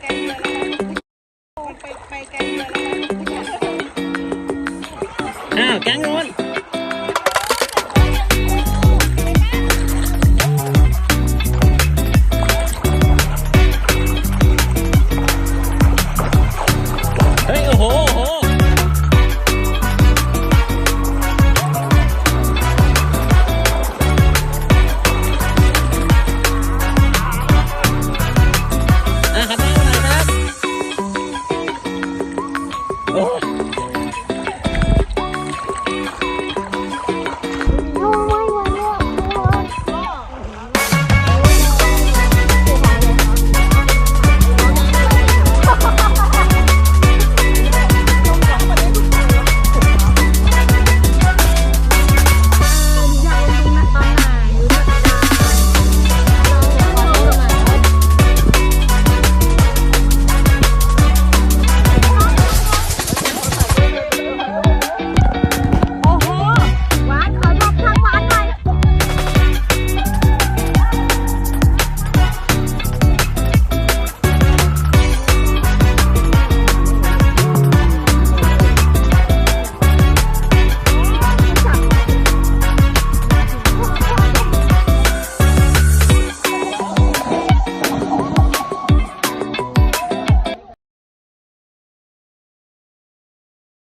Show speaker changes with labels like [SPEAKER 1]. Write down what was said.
[SPEAKER 1] ไกลเล้วมันไปไปแกลเรือแล้ว
[SPEAKER 2] อ้าวแก๊งนู้น Oh!